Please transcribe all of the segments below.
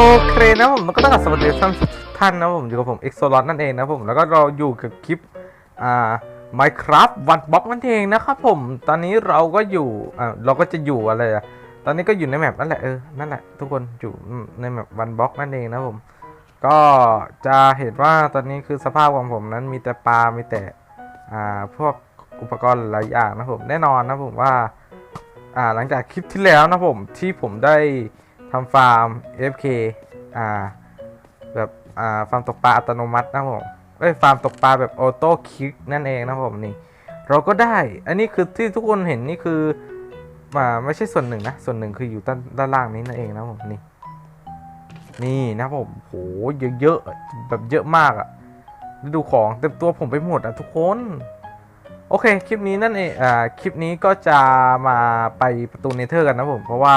โอเคนะผมก็ต้องสวัสดีท่านท่านนะผมอยู่กับผม e x o l o t นั่นเองนะผมแล้วก็เราอยู่กับคลิปอ่า Minecraft One Block นั่นเองนะครับผมตอนนี้เราก็อยู่อ่าเราก็จะอยู่อะไรอะตอนนี้ก็อยู่ในแมปนั่นแหละเออนั่นแหละทุกคนอยู่ในแมป One Block นั่นเองนะผมก็จะเห็นว่าตอนนี้คือสภาพของผมนั้นมีแต่ปลา มีแต่อ่าพวกอุปกรณ์หลายอย่างนะผมแน่นอนนะผมว่าอ่าหลังจากคลิปที่แล้วนะผมที่ผมได้ ทำฟาร์ม FK อ่า แบบ อ่า ฟาร์มตกปลาอัตโนมัตินะผม เอ้ย ฟาร์มตกปลาแบบออโต้คลิกนั่นเองนะผมนี่ เราก็ได้ อันนี้คือที่ทุกคนเห็นนี่คือมาไม่ใช่ส่วนหนึ่งนะ ส่วนหนึ่งคืออยู่ด้านด้านล่างนี้นั่นเองนะผมนี่ นี่นะผมโหเยอะๆแบบเยอะมากอะดูของเต็มตัวผมไปหมดอะทุกคนโอเค คลิปนี้นั่นเอง อ่า คลิปนี้ก็จะมาไปประตูเนเธอร์กันนะผม เพราะว่า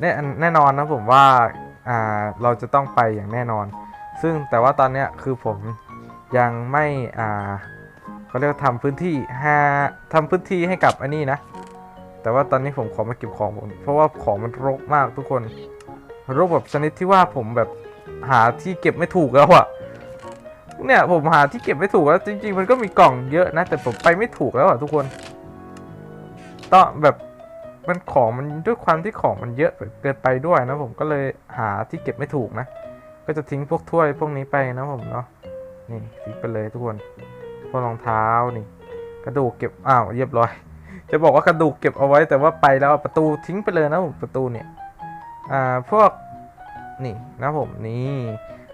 แน่แน่นอนนะผมว่าอ่าเราจะต้องไปอย่างแน่นอน ซึ่งแต่ว่าตอนเนี้ยคือผมยังไม่อ่าเขาเรียกว่าทำพื้นที่หาทำพื้นที่ให้กับอันนี้นะ แต่ว่าตอนนี้ผมขอมาเก็บของผมเพราะว่าของมันรกมากทุกคนรกแบบชนิดที่ว่าผมแบบหาที่เก็บไม่ถูกแล้วอะเนี่ยผมหาที่เก็บไม่ถูกแล้วจริงๆ มันก็มีกล่องเยอะนะ แต่ผมไปไม่ถูกแล้วอะทุกคนต้องแบบ มันของมันด้วยความที่ของมันเยอะเกินไปด้วยนะผมก็เลยหาที่เก็บไม่ถูกนะ ก็จะทิ้งพวกถ้วยพวกนี้ไปนะผมเนาะนี่ทิ้งไปเลยทุกคนพวกรองเท้านี่ กระดูกเก็บอ้าวเรียบร้อย จะบอกว่ากระดูกเก็บเอาไว้แต่ว่าไปแล้วประตูทิ้งไปเลยนะผมประตูเนี่ยอ่าพวกนี่นะผมนี่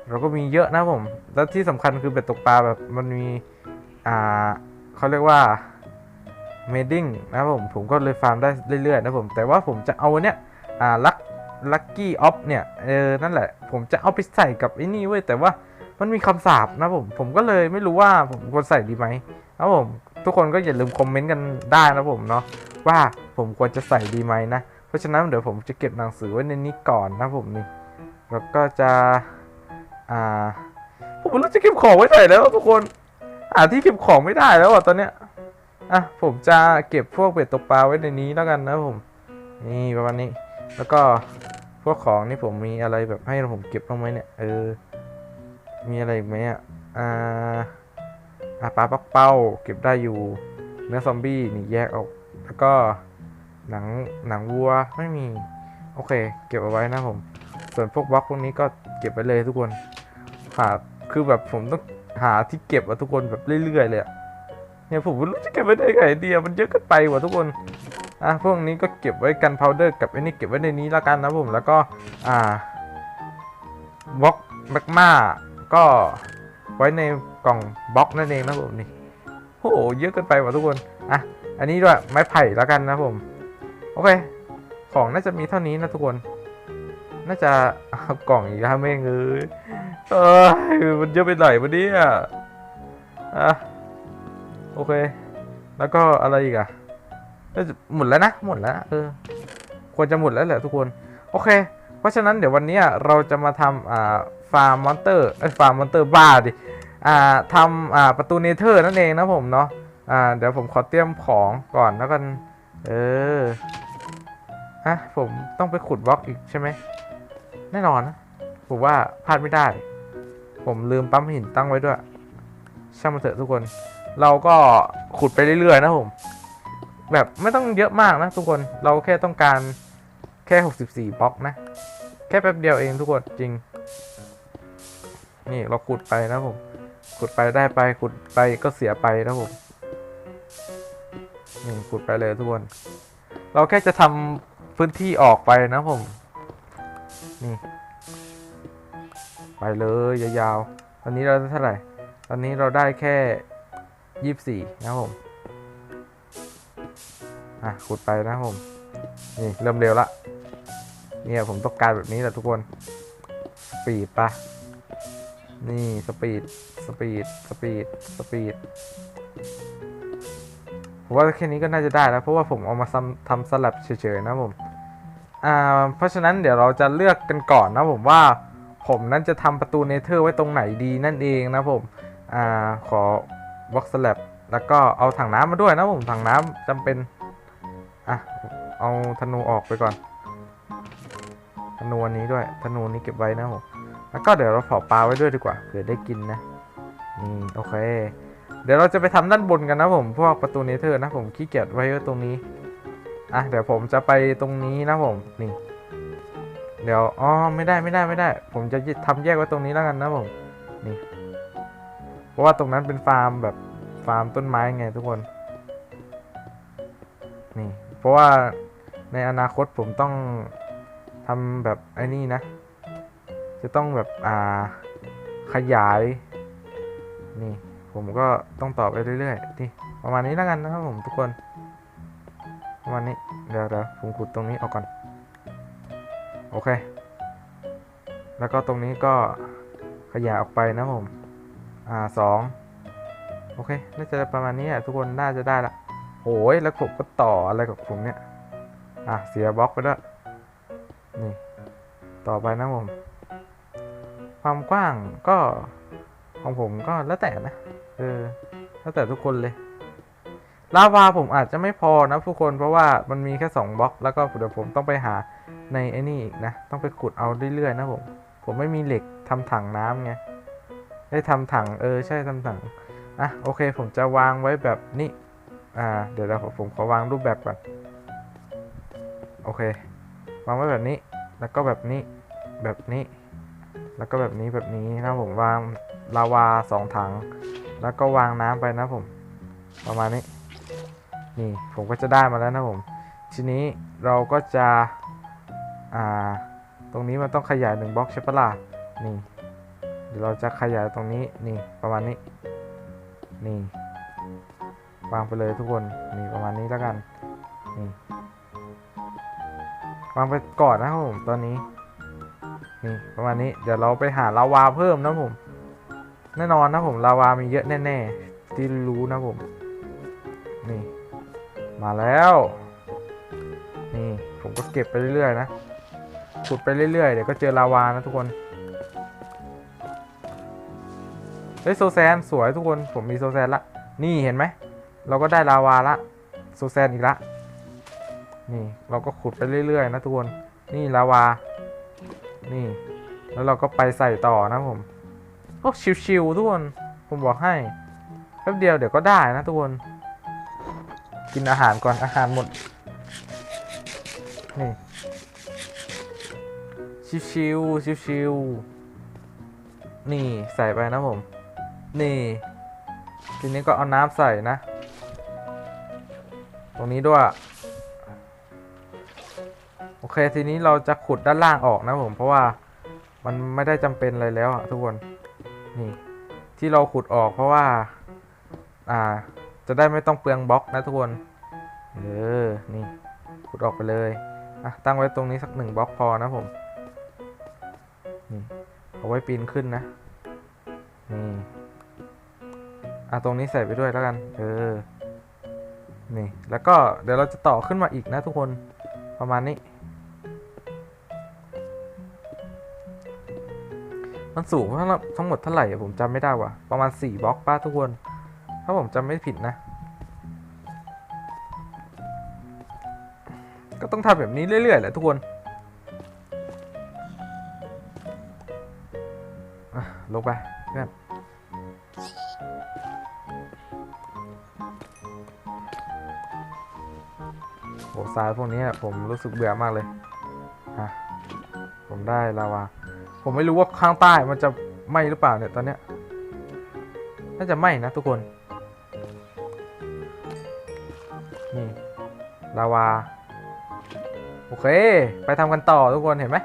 เราก็มีเยอะนะผม แล้วที่สำคัญคือเบ็ดตกปลาแบบมันมี อ่าเขาเรียกว่า เมดดิ้งนะผมผมก็เลยฟาร์มได้เรื่อยๆนะผม แต่ว่าผมจะเอาเนี้ยอ่าลักลักกี้ออฟเนี่ยเออนั่นแหละ ผมจะเอาไปใส่กับไอ้นี่เว้ยแต่ว่ามันมีคำสาปนะผม ผมก็เลยไม่รู้ว่าผมควรใส่ดีไหมนะผม ทุกคนก็อย่าลืมคอมเมนต์กันได้นะผมเนาะว่าผมควรจะใส่ดีไหมนะ เพราะฉะนั้นเดี๋ยวผมจะเก็บหนังสือไว้ในนี้ก่อนนะผมนี่แล้วก็จะอ่าผมไม่รู้จะเก็บของไว้ไหนแล้วทุกคนหาที่เก็บของไม่ได้แล้วอะตอนเนี้ย อะผมจะเก็บพวกเบ็ดตกปลาไว้ในนี้แล้วกันนะผม นี่ประมาณนี้ แล้วก็พวกของนี่ผมมีอะไรแบบให้ผมเก็บบ้างไหมเนี่ย เออ มีอะไรอีกไหมอะ อ่าอะปลาปักเป้า เก็บได้อยู่ เนื้อซอมบี้นี่แยกออก แล้วก็หนังหนังวัวไม่มี โอเค เก็บเอาไว้นะผม ส่วนพวกบล็อกพวกนี้ก็เก็บไปเลยทุกคนหาคือแบบผมต้องหาที่เก็บอะทุกคนแบบเรื่อยๆเลยอะ เนี่ยผมรู้จะเก็บไว้ได้ไงเดียมันเยอะเกินไปว่ะทุกคนอะพวกนี้ก็เก็บไว้กันพาวเดอร์กับไอ้นี่เก็บไว้ในนี้แล้วกันนะผมแล้วก็อ่าบล็อกแมกมาก็ไว้ในกล่องบล็อกนั่นเองนะผมนี่โอ้โหเยอะเกินไปว่ะทุกคนอะอันนี้ด้วยไม้ไผ่แล้วกันนะผมโอเค ของน่าจะมีเท่านี้นะทุกคน น่าจะเอากล่องอีกแล้วแม่งเอ้ยเอ้ยมันเยอะไปหน่อยวันนี้อะอะ โอเค แล้วก็อะไรอีกอะน่าจะหมดแล้วนะ หมดแล้วนะเออ ควรจะหมดแล้วแหละทุกคน โอเค เพราะฉะนั้นเดี๋ยววันนี้เราจะมาทำอ่า ฟาร์มมอนเตอร์ไอ้ฟาร์มมอนเตอร์บ้าดิ อ่าทำอ่า ประตูเนเธอร์นั่นเองนะผมเนาะ อ่า เดี๋ยวผมขอเตรียมของก่อนแล้วกัน เออฮะผมต้องไปขุดบล็อกอีกใช่ไหม แน่นอนนะ ผมว่าพลาดไม่ได้ ผมลืมปั๊มหินตั้งไว้ด้วย ช่างมันเถอะทุกคน เราก็ขุดไปเรื่อยๆนะผม แบบไม่ต้องเยอะมากนะทุกคนเราแค่ต้องการแค่ 64บล็อกนะ แค่แป๊บเดียวเองทุกคนจริง นี่เราขุดไปนะผม ขุดไปได้ไปขุดไปก็เสียไปนะผมนี่ขุดไปเลยทุกคน เราแค่จะทำพื้นที่ออกไปนะผม นี่ ไปเลยยาวๆตอนนี้เราได้เท่าไหร่ ตอนนี้เราได้แค่ ยี่สิบสี่นะครับผม อะขุดไปนะครับผม นี่เริ่มเร็วละ เนี่ยผมต้องการแบบนี้แหละทุกคน สปีดปะนี่สปีด สปีด สปีด สปีด ผมว่าแค่นี้ก็น่าจะได้แล้วเพราะว่าผมเอามาทำทำสลับเฉยๆนะผม อ่า เพราะฉะนั้นเดี๋ยวเราจะเลือกกันก่อนนะผมว่าผมนั้นจะทำประตูเนเธอร์ไว้ตรงไหนดีนั่นเองนะผม อ่า ขอ บ็อกสลบแล้วก็เอาถังน้ำมาด้วยนะผมถังน้ำจำเป็น อะ เอาธนูออกไปก่อนธนูอันนี้ด้วยธนูนี้เก็บไว้นะผมแล้วก็เดี๋ยวเราเผาปลาไว้ด้วยดีกว่าเผื่อได้กินนะนี่โอเค เดี๋ยวเราจะไปทำด้านบนกันนะผมพวกประตูเนเธอร์นะผมขี้เกียจไว้ตรงนี้อะเดี๋ยวผมจะไปตรงนี้นะผมนี่ เดี๋ยวอ๋อไม่ได้ไม่ได้ไม่ได้ ผมจะทำแยกไว้ตรงนี้แล้วกันนะผมนี่ เพราะว่าตรงนั้นเป็นฟาร์มแบบฟาร์มต้นไม้ไงทุกคน นี่ เพราะว่าในอนาคตผมต้องทำแบบไอ้นี่นะ จะต้องแบบอ่าขยาย นี่ ผมก็ต้องต่อไปเรื่อยๆนี่ประมาณนี้แล้วกันนะครับผมทุกคน ประมาณนี้ เดี๋ยวเดี๋ยวผมขุดตรงนี้ออกก่อน โอเค แล้วก็ตรงนี้ก็ขยายออกไปนะผม อ่าสองโอเค น่าจะประมาณนี้อะทุกคนน่าจะได้ละโอ้ยแล้วผมก็ต่ออะไรกับผมเนี่ย อะ เสียบล็อกไปด้วย นี่ ต่อไปนะผม ความกว้างก็ของผมก็แล้วแต่นะ เออ แล้วแต่ทุกคนเลย ลาวาผมอาจจะไม่พอนะทุกคน เพราะว่ามันมีแค่2บล็อก แล้วก็เดี๋ยวผมต้องไปหาในไอ้นี่อีกนะ ต้องไปขุดเอาเรื่อยๆนะผม ผมไม่มีเหล็กทำถังน้ำไง ได้ทำถังเออใช่ทำถังอะโอเคผมจะวางไว้แบบนี้อ่าเดี๋ยวเราผมขอวางรูปแบบก่อนโอเค วางไว้แบบนี้ แล้วก็แบบนี้แบบนี้ แล้วก็แบบนี้แบบนี้นะผมวางลาวาสองถัง แล้วก็วางน้ำไปนะผม ประมาณนี้นี่ผมก็จะได้มาแล้วนะผมทีนี้เราก็จะอ่าตรงนี้มันต้องขยายหนึ่งบล็อกใช่ปะล่ะนี่ เดี๋ยวเราจะขยายตรงนี้นี่ประมาณนี้ นี่ วางไปเลยทุกคนนี่ประมาณนี้แล้วกันนี่วางไปก่อนนะครับผมตอนนี้ นี่ประมาณนี้เดี๋ยวเราไปหาลาวาเพิ่มนะผมแน่นอนนะผมลาวามีเยอะแน่ๆที่รู้นะผม นี่ มาแล้ว นี่ผมก็เก็บไปเรื่อยๆนะขุดไปเรื่อยๆเดี๋ยวก็เจอลาวานะทุกคน เฮ้ยโซแซนสวยทุกคนผมมีโซแซนละ นี่เห็นไหม เราก็ได้ลาวาละโซแซนอีกละ นี่เราก็ขุดไปเรื่อยๆนะทุกคน นี่ลาวา นี่ แล้วเราก็ไปใส่ต่อนะผมโอ้ชิวๆทุกคน ผมบอกให้แป๊บเดียวเดี๋ยวก็ได้นะทุกคน กินอาหารก่อนอาหารหมด นี่ ชิวๆชิวๆนี่ใส่ไปนะผม นี่ ทีนี้ก็เอาน้ำใส่นะ ตรงนี้ด้วย โอเค ทีนี้เราจะขุดด้านล่างออกนะผม เพราะว่ามันไม่ได้จำเป็นอะไรแล้วอะทุกคน นี่ ที่เราขุดออกเพราะว่า อ่า จะได้ไม่ต้องเปลืองบล็อกนะทุกคน เออ นี่ ขุดออกไปเลย อะ ตั้งไว้ตรงนี้สักหนึ่งบล็อกพอนะผม นี่ เอาไว้ปีนขึ้นนะ นี่ อะตรงนี้ใส่ไปด้วยแล้วกัน เออ นี่ แล้วก็เดี๋ยวเราจะต่อขึ้นมาอีกนะทุกคน ประมาณนี้ มันสูงทั้งทั้งหมดเท่าไหร่ผมจำไม่ได้ว่ะ ประมาณ 4บล็อกป้าทุกคน ถ้าผมจำไม่ผิดนะ ก็ต้องทำแบบนี้เรื่อยๆแหละทุกคนลงไป ทรายพวกนี้ผมรู้สึกเบื่อมากเลยอะผมได้ลาวา ผมไม่รู้ว่าข้างใต้มันจะไหมหรือเปล่าเนี่ยตอนเนี้ย น่าจะไหมนะทุกคน นี่ลาวา โอเค ไปทำกันต่อทุกคนเห็นไหม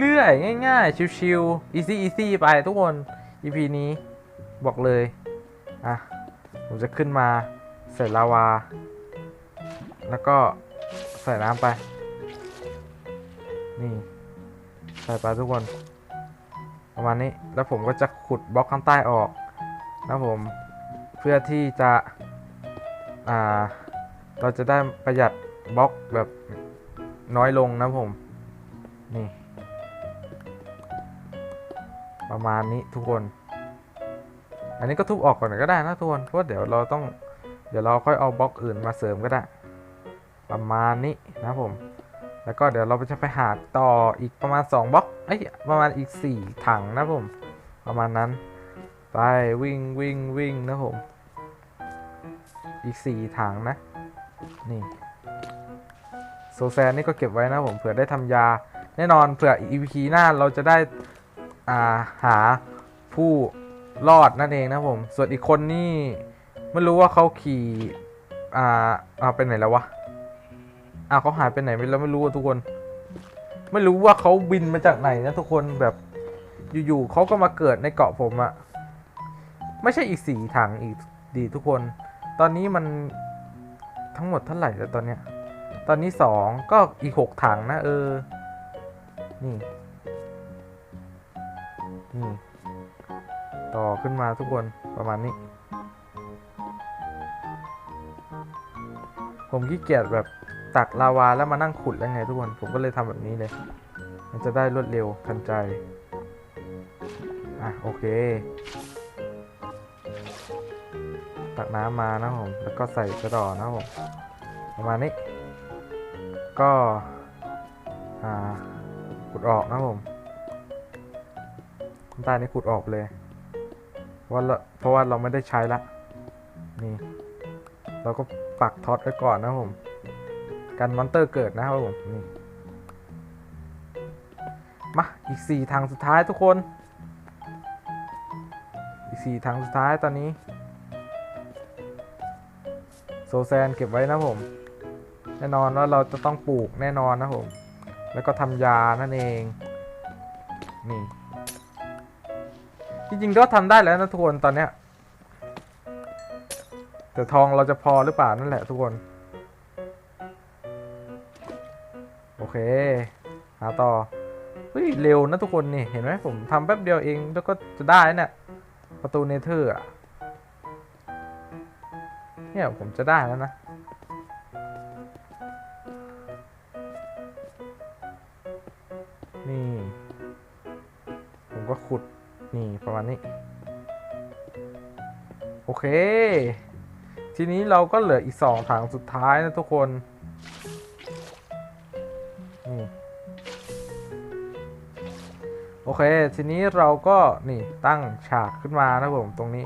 เรื่อยๆ ง่ายๆ ชิวๆ easy easy ไปทุกคน EP นี้บอกเลย อะ ผมจะขึ้นมาใส่ลาวา แล้วก็ ใส่น้ำไป นี่ ใส่ไปทุกคน ประมาณนี้ แล้วผมก็จะขุดบล็อกข้างใต้ออกนะผม เพื่อที่จะ อ่า เราจะได้ประหยัดบล็อกแบบน้อยลงนะผม นี่ ประมาณนี้ทุกคน อันนี้ก็ทุบออกก่อนก็ได้นะทุกคน เพราะเดี๋ยวเราต้อง เดี๋ยวเราค่อยเอาบล็อกอื่นมาเสริมก็ได้ ประมาณนี้นะผม แล้วก็เดี๋ยวเราจะไปหาต่ออีกประมาณ 2บล็อกเอ้ยประมาณอีก 4 ถังนะผม ประมาณนั้น ไปวิ่งวิ่งวิ่งนะผม อีก 4 ถังนะ นี่โซแซนนี่ก็เก็บไว้นะผมเผื่อได้ทำยา แน่นอนเผื่อ EP หน้าเราจะได้อ่าหาผู้รอดนั่นเองนะผม ส่วนอีกคนนี่ไม่รู้ว่าเขาขี่อ่าเอาไปไหนแล้ววะ อ้าวเขาหายไปไหนไปแล้วไม่รู้อะทุกคน ไม่รู้ว่าเขาบินมาจากไหนนะทุกคนแบบอยู่ๆเขาก็มาเกิดในเกาะผมอะไม่ใช่อีกสี่ถังอีกดีทุกคน ตอนนี้มันทั้งหมดเท่าไหร่แล้วตอนเนี้ยตอนนี้สองก็อีกหกถังนะเออ นี่นี่ต่อขึ้นมาทุกคนประมาณนี้ ผมขี้เกียจแบบ ตักลาวาแล้วมานั่งขุดแล้วไงทุกคน ผมก็เลยทำแบบนี้เลย มันจะได้รวดเร็วทันใจ อะโอเค ตักน้ำมานะผม แล้วก็ใส่กระดอนะผม ประมาณนี้ ก็ อ่า ขุดออกนะผมน้ำตาลนี่ขุดออกเลยว่าเราเพราะว่าเราไม่ได้ใช้ละ นี่ เราก็ปักท็อตไว้ก่อนนะผม กันมอนเตอร์เกิดนะครับผมนี่มาอีกสี่ทางสุดท้ายทุกคน อีกสี่ทางสุดท้ายตอนนี้ โซแซนเก็บไว้นะผม แน่นอนว่าเราจะต้องปลูกแน่นอนนะผม แล้วก็ทำยานั่นเอง นี่ จริงๆก็ทำได้แล้วนะทุกคนตอนเนี้ยแต่ทองเราจะพอหรือเปล่านั่นแหละทุกคน เคหาต่อเฮ้ยเร็วนะทุกคนนี่เห็นไหมผมทำแป๊บเดียวเองแล้วก็จะได้นี่ยประตูเนเธอร์อะเนี่ยผมจะได้แล้วนะนี่ ผมก็ขุดนี่ประมาณนี้ โอเค ทีนี้เราก็เหลืออีกสองถังสุดท้ายนะทุกคน เค ทีนี้เราก็นี่ตั้งฉากขึ้นมานะผมตรงนี้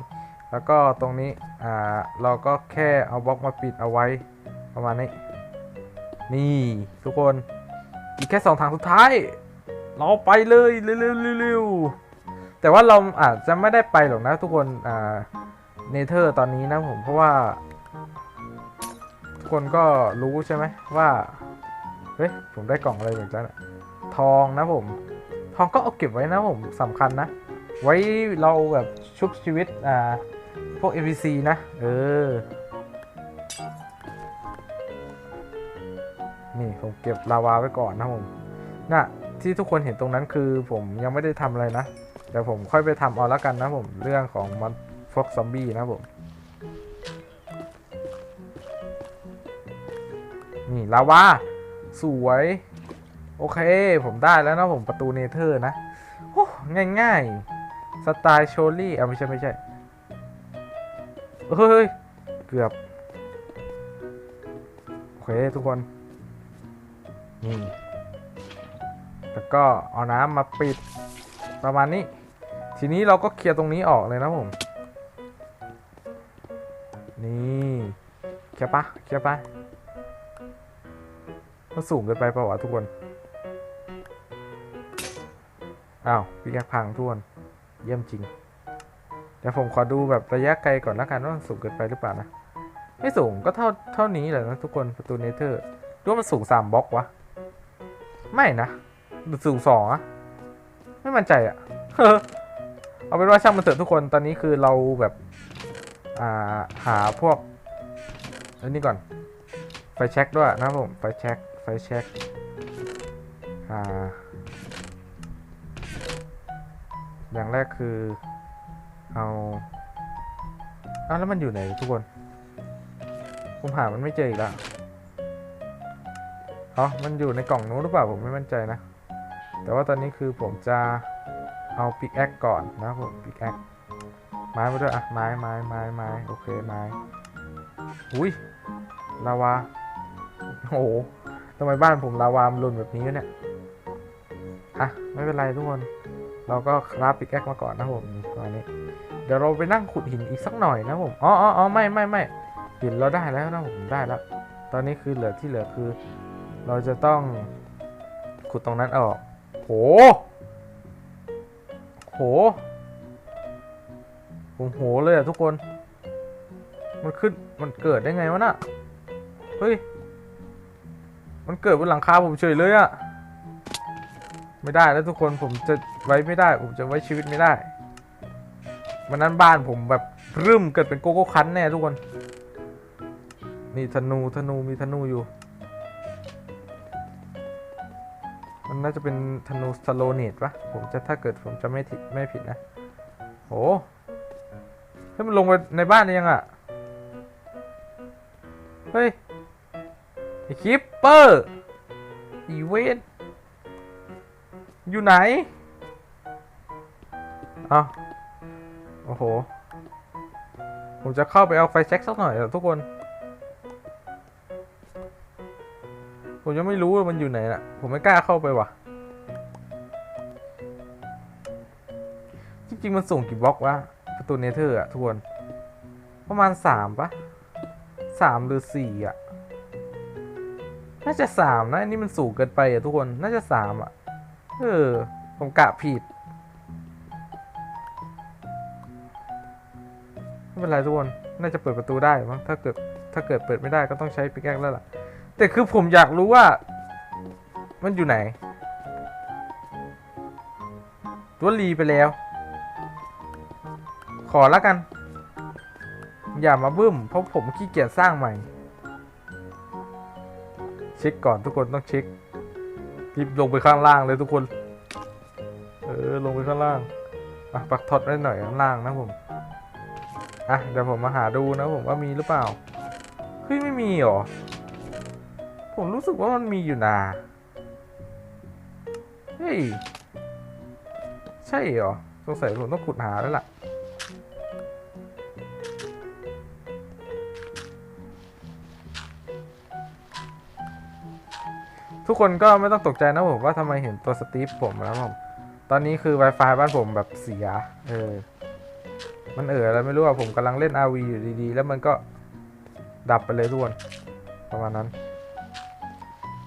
แล้วก็ตรงนี้อ่าเราก็แค่เอาบล็อกมาปิดเอาไว้ประมาณนี้ นี่ทุกคนอีกแค่สองถังสุดท้าย เราไปเลยเร็วๆเร็วๆแต่ว่าเราอาจจะไม่ได้ไปหรอกนะทุกคนอ่าเนเธอร์ตอนนี้นะผมเพราะว่า ทุกคนก็รู้ใช่ไหมว่าเฮ้ยผมได้กล่องอะไรเหมือนกันทองนะผม ทองก็เอาเก็บไว้นะผมสำคัญนะ ไว้เราแบบชุบชีวิตอ่าพวก NPC นะ เออ นี่ผมเก็บลาวาไว้ก่อนนะผมน่ะที่ทุกคนเห็นตรงนั้นคือผมยังไม่ได้ทำอะไรนะเดี๋ยวผมค่อยไปทำเอาละกันนะผมเรื่องของมันพวกซอมบี้นะผมนี่ลาวาสวย โอเค ผมได้แล้วนะผมประตูเนเธอร์นะโอ้ง่ายๆ สไตล์โชลี่อะไม่ใช่ ไม่ใช่ เฮ้ย เกือบ โอเค ทุกคน นี่ แล้วก็เอาน้ำมาปิดประมาณนี้ ทีนี้เราก็เคลียร์ตรงนี้ออกเลยนะผม นี่เคลียร์ปะเคลียร์ปะมันสูงเกินไปเปล่าวะทุกคน อ้าวพี่แกพังทุนเยี่ยมจริงเดี๋ยวผมขอดูแบบระยะไกลก่อนแล้วกันว่ามันสูงเกินไปหรือเปล่านะ ไม่สูงก็เท่าเท่านี้แหละนะทุกคนประตูเนเธอร์ดูว่ามันสูงสามบล็อกวะ ไม่นะสูงสองอะไม่มั่นใจอะเอาเป็นว่าช่างมันเถอะทุกคนตอนนี้คือเราแบบอ่าหาพวกอันนี้ก่อน ไฟแช็กด้วยนะผมไฟแช็กไฟแช็กอ่า อย่างแรกคือเอาเอาแล้วมันอยู่ไหนทุกคน ผมหามันไม่เจออีกแล้วอ๋อมันอยู่ในกล่องนู้นหรือเปล่าผมไม่มั่นใจนะ แต่ว่าตอนนี้คือผมจะเอาปิกแอคก่อนนะผมปิกแอคไม้มาด้วยอะไม้ไม้ไม้ไม้โอเคไม้อุ้ยลาวาโอ้โหทำไมบ้านผมลาวามนหล่นแบบนี้เนี่ยอะไม่เป็นไรทุกคน เราก็คราฟปิกแอคมาก่อนนะผมตอนนี้ เดี๋ยวเราไปนั่งขุดหินอีกสักหน่อยนะผมอ๋ออ๋ออ๋อไม่ไม่ไม่หินเราได้แล้วนะผมได้แล้ว ตอนนี้คือเหลือที่เหลือคือ เราจะต้องขุดตรงนั้นออกโหโหผมโหเลยอะทุกคน มันขึ้นมันเกิดได้ไงวะน่ะเฮ้ยมันเกิดบนหลังคาผมเฉยเลยอะ ไม่ได้แล้วทุกคนผมจะไว้ไม่ได้ ผมจะไว้ชีวิตไม่ได้วันนั้นบ้านผมแบบรึมเกิดเป็นโกโก้คันแน่ทุกคน นี่ธนูธนูมีธนูอยู่ มันน่าจะเป็นธนูสโลเนตปะผมจะถ้าเกิดผมจะไม่ผิดไม่ผิดนะโอ้ให้ยมันลงไปในบ้านยังอะ เฮ้ยไอคิปเปอร์อีเวนต์ อยู่ไหนอ้าวโอ้โห ผมจะเข้าไปเอาไฟแช็กสักหน่อยอะทุกคน ผมยังไม่รู้ว่ามันอยู่ไหนน่ะ ผมไม่กล้าเข้าไปว่ะ จริง ๆ มันส่งกี่บล็อกวะ ประตูเนเธอร์อะทุกคน ประมาณสามปะสามหรือสี่อะน่าจะสามนะนนี้มันสูงเกินไปอะทุกคน น่าจะสามอะ เออ ผมกะผิด ไม่เป็นไรทุกคน น่าจะเปิดประตูได้มั้งถ้าเกิด ถ้าเกิดเปิดไม่ได้ก็ต้องใช้ปิกแอคแล้วล่ะ แต่คือผมอยากรู้ว่า มันอยู่ไหน ตัวรีไปแล้ว ขอล้วกัน อย่ามาบึ้ม เพราะผมขี้เกียจสร้างใหม่ เช็คก่อนทุกคนต้องเช็ค รีบลงไปข้างล่างเลยทุกคน เออลงไปข้างล่างอะปักท็อตไว้หน่อยข้างล่างนะผมอะเดี๋ยวผมมาหาดูนะผมว่ามีหรือเปล่าเฮ้ยไม่มีหรอผมรู้สึกว่ามันมีอยู่นาเฮ้ยใช่หรอสงสัยผมต้องขุดหาแล้วล่ะ คนก็ไม่ต้องตกใจนะผมว่าทำไมเห็นตัวสตีฟผมแล้วผม ตอนนี้คือ Wi-Fi บ้านผมแบบเสีย เออ มันเอออะไรไม่รู้อะผมกำลังเล่น RV อยู่ดีๆ แล้วมันก็ดับไปเลยทุกคน ประมาณนั้น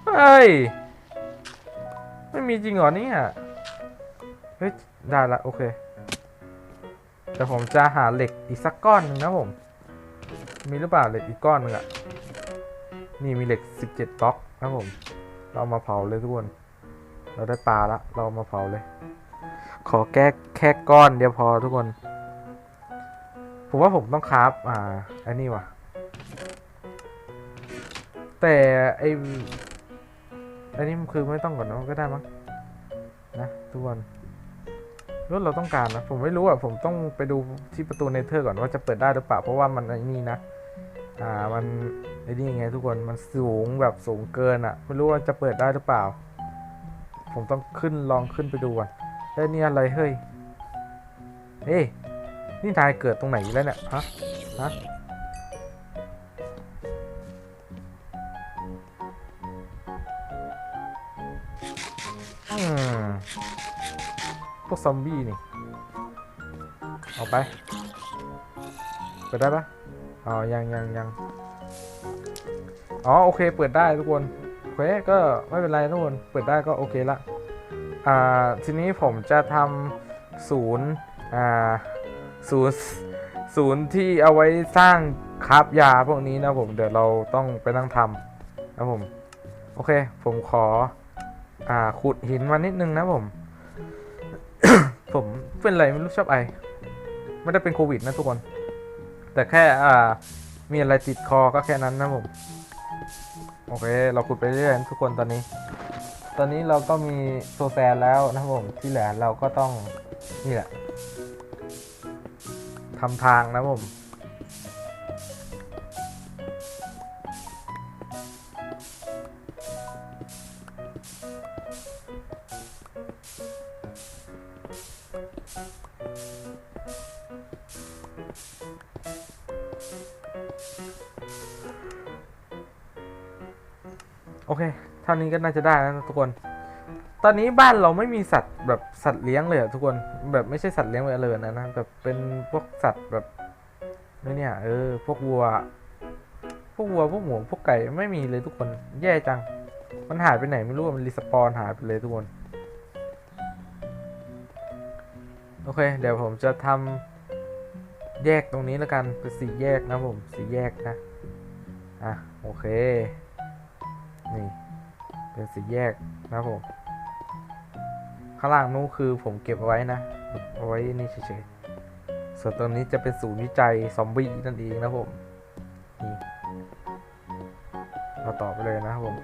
เฮ้ย ไม่มีจริงเหรอเนี่ย เฮ้ย ได้ละ โอเค แต่ผมจะหาเหล็กอีกสักก้อนหนึ่งนะผม มีหรือเปล่าเหล็กอีกก้อนหนึ่งอะนี่มีเหล็ก 17บล็อกนะผม เรามาเผาเลยทุกคน เราได้ปลาละ เรามาเผาเลย ขอแก้แค่ก้อนเดียวพอทุกคน ผมว่าผมต้องคราฟอ่าไอ้นี่ว่ะ แต่ไอ้ไอ้นี่มันคือไม่ต้องก่อนนะก็ได้มั้งนะทุกคนรถเราต้องการนะ ผมไม่รู้อะ ผมต้องไปดูที่ประตูเนเธอร์ก่อนว่าจะเปิดได้หรือเปล่า เพราะว่ามันไอ้นี่นะ อ่ามันไอ้นี่ไงทุกคนมันสูงแบบสูงเกินอะ ไม่รู้ว่าจะเปิดได้หรือเปล่า ผมต้องขึ้นลองขึ้นไปดูก่อนแล้วนี่อะไรเฮ้ยเอ้ยนี่ทายเกิดตรงไหนแล้วเนี่ยฮะฮะอืมพวกซอมบี้นี่ เอาไป เปิดได้ปะ อ๋อ ยังยังยังอ๋อ โอเค เปิดได้ทุกคนโอเคก็ไม่เป็นไรทุกคน เปิดได้ก็โอเคละ อ่า ทีนี้ผมจะทำศูนย์ อ่า ศูนย์ ศูนย์ที่เอาไว้สร้างคราฟยาพวกนี้นะผม เดี๋ยวเราต้องไปนั่งทำนะผม โอเค ผมขอ อ่า ขุดหินมานิดนึงนะผม ผมเป็นไรไม่รู้ชอบไอ ไม่ได้เป็นโควิดนะทุกคน แต่แค่อ่ามีอะไรติดคอก็แค่นั้นนะผมโอเค เราขุดไปเรื่อยๆทุกคนตอนนี้ ตอนนี้เราก็มีโซแซนแล้วนะผมที่เหลือเราก็ต้องนี่แหละทำทางนะผม เค เท่านี้ก็น่าจะได้แล้วนะทุกคน ตอนนี้บ้านเราไม่มีสัตว์แบบสัตว์เลี้ยงเลยอะทุกคน แบบไม่ใช่สัตว์เลี้ยงแบบเลยนะนะ แบบเป็นพวกสัตว์แบบนี่เนี่ย เออ พวกวัว พวกวัว พวกหมู พวกไก่ไม่มีเลยทุกคน แย่จัง มันหายไปไหนไม่รู้มันรีสปอนหายไปเลยทุกคน โอเค เดี๋ยวผมจะทำแยกตรงนี้แล้วกันเป็นสี่แยกนะผมสี่แยกนะ อะ โอเค นี่เป็นสีแยกนะผม ข้างล่างนู้นคือผมเก็บเอาไว้นะ เอาไว้นี่เฉยๆ ส่วนตรงนี้จะเป็นศูนย์วิจัยซอมบี้นั่นเองนะผม นี่ เราต่อไปเลยนะครับผม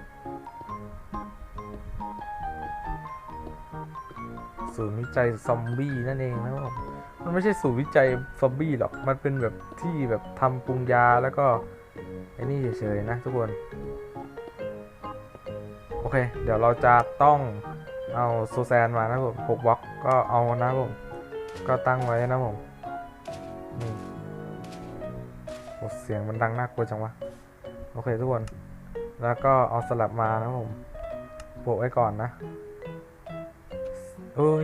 ศูนย์วิจัยซอมบี้นั่นเองนะครับผมมันไม่ใช่ศูนย์วิจัยซอมบี้หรอก มันเป็นแบบที่แบบทำปรุงยาแล้วก็ไอ้นี่เฉยๆนะทุกคน เค เดี๋ยวเราจะต้องเอาโซแซนมานะผมหกบล็อกก็เอานะผม ก็ตั้งไว้นะผมนี่โอ้เสียงมันดังน่ากลัวจังวะ โอเคทุกคน แล้วก็เอาสลับมานะผมโปะไว้ก่อนนะเอ้ย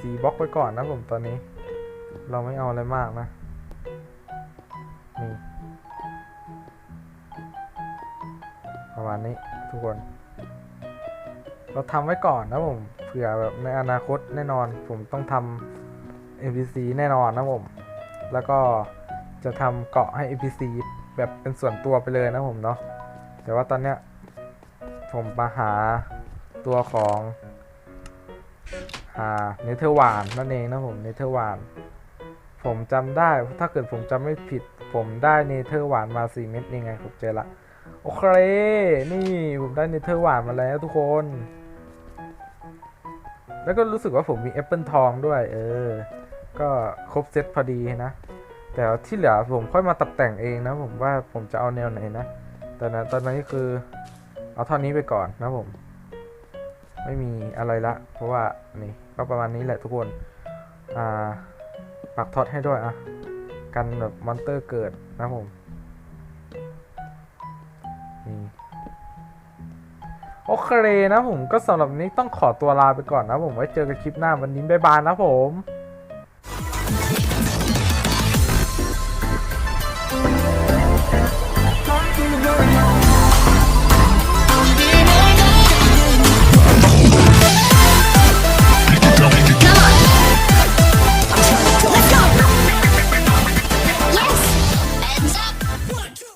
สีบล็อกไว้ก่อนนะผมตอนนี้ เราไม่เอาอะไรมากนะ นี่ ประมาณนี้ทุกคน เราทำไว้ก่อนนะผมเผื่อแบบในอนาคตแน่นอน ผมต้องทำ NPC แน่นอนนะผม แล้วก็จะทำเกาะให้ NPC แบบเป็นส่วนตัวไปเลยนะผมเนาะแต่ว่าตอนเนี้ยผมมาหาตัวของอ่าเนเธอร์วานนั่นเองนะผมเนเธอร์วานผมจำได้ถ้าเกิดผมจำไม่ผิด ผมได้เนเธอร์วานมา4เม็ดนี่ไงผมเจอละโอเค นี่ผมได้เนเธอร์หวานมาแล้วทุกคน แล้วก็รู้สึกว่าผมมีแอปเปิลทองด้วย เออ ก็ครบเซตพอดีนะ แต่ที่เหลือผมค่อยมาตัดแต่งเองนะผมว่าผมจะเอาแนวไหนนะ แต่นะตอนนี้คือเอาเท่านี้ไปก่อนนะผม ไม่มีอะไรละ เพราะว่านี่ก็ประมาณนี้แหละทุกคน อ่าปักท็อตให้ด้วยอะ กันแบบมอนเตอร์เกิดนะผม เคนะผมก็สำหรับนนี้ต้องขอตัวลาไปก่อนนะผมไว้เจอกันคลิปหน้าวันนี้บ๊ายบายนะผม